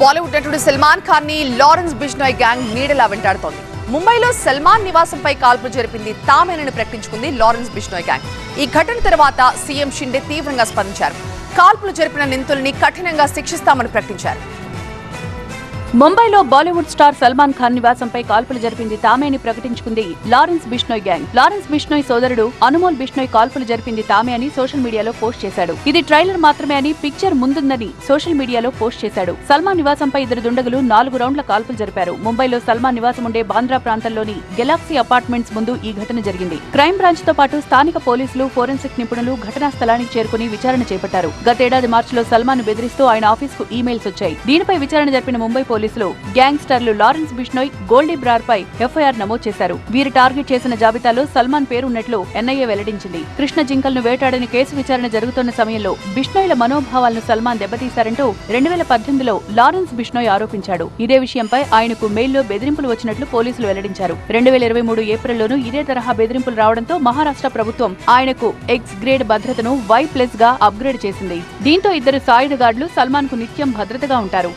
బాలీవుడ్ నటుడు సల్మాన్ ఖాన్ని లారెన్స్ బిష్నాయ్ గ్యాంగ్ నీడలా వెంటాడుతోంది. ముంబైలో సల్మాన్ నివాసంపై కాల్పులు జరిపింది తామేనని ప్రకటించుకుంది లారెన్స్ బిష్నోయ్ గ్యాంగ్. ఈ ఘటన తర్వాత సీఎం షిండే తీవ్రంగా స్పందించారు. కాల్పులు జరిపిన నిందితుల్ని కఠినంగా శిక్షిస్తామని ప్రకటించారు. ముంబైలో బాలీవుడ్ స్టార్ సల్మాన్ ఖాన్ నివాసంపై కాల్పులు జరిపింది తామే అని ప్రకటించుకుంది Lawrence Bishnoi gang. Lawrence Bishnoi సోదరుడు అనుమోల్ బిష్నోయ్ కాల్పులు జరిపింది తామే అని సోషల్ మీడియాలో పోస్ట్ చేశాడు. ఇది ట్రైలర్ మాత్రమే అని పిక్చర్ ముందుందని సోషల్ మీడియాలో పోస్ట్ చేశాడు. సల్మాన్ నివాసంపై ఇద్దరు దుండగులు నాలుగు రౌండ్ల కాల్పులు జరిపారు. ముంబైలో సల్మాన్ నివాసం ఉండే బాంద్రా ప్రాంతంలోని గెలాక్సీ అపార్ట్మెంట్స్ ముందు ఈ ఘటన జరిగింది. క్రైమ్ బ్రాంచ్తో పాటు స్థానిక పోలీసులు ఫోరెన్సిక్ నిపుణులు ఘటనా స్థలానికి చేరుకుని విచారణ చేపట్టారు. గతేడాది మార్చిలో సల్మాన్ బెదిరిస్తూ ఆయన ఆఫీస్కు ఈమెయిల్స్ వచ్చాయి. దీనిపై విచారణ జరిపిన ముంబై పోలీసులు గ్యాంగ్స్టర్లు లారెన్స్ బిష్నోయ్ గోల్డీ బ్రార్ పై ఎఫ్ఐఆర్ నమోదు చేశారు. వీరు టార్గెట్ చేసిన జాబితాలో సల్మాన్ పేరున్నట్లు ఎన్ఐఏ వెల్లడించింది. కృష్ణ జింకల్ను వేటాడిన కేసు విచారణ జరుగుతున్న సమయంలో బిష్నోయ్ల మనోభావాలను సల్మాన్ దెబ్బతీశారంటూ రెండు వేల పద్దెనిమిదిలో లారెన్స్ బిష్నోయ్ ఆరోపించాడు. ఇదే విషయంపై ఆయనకు మెయిల్లో బెదిరింపులు వచ్చినట్లు పోలీసులు వెల్లడించారు. రెండు వేల ఇరవై మూడు ఏప్రిల్లోనూ ఇదే తరహా బెదిరింపులు రావడంతో మహారాష్ట్ర ప్రభుత్వం ఆయనకు ఎక్స్ గ్రేడ్ భద్రతను వై ప్లస్గా అప్గ్రేడ్ చేసింది. దీంతో ఇద్దరు సాయుధ గార్డులు సల్మాన్కు నిత్యం భద్రతగా ఉంటారు.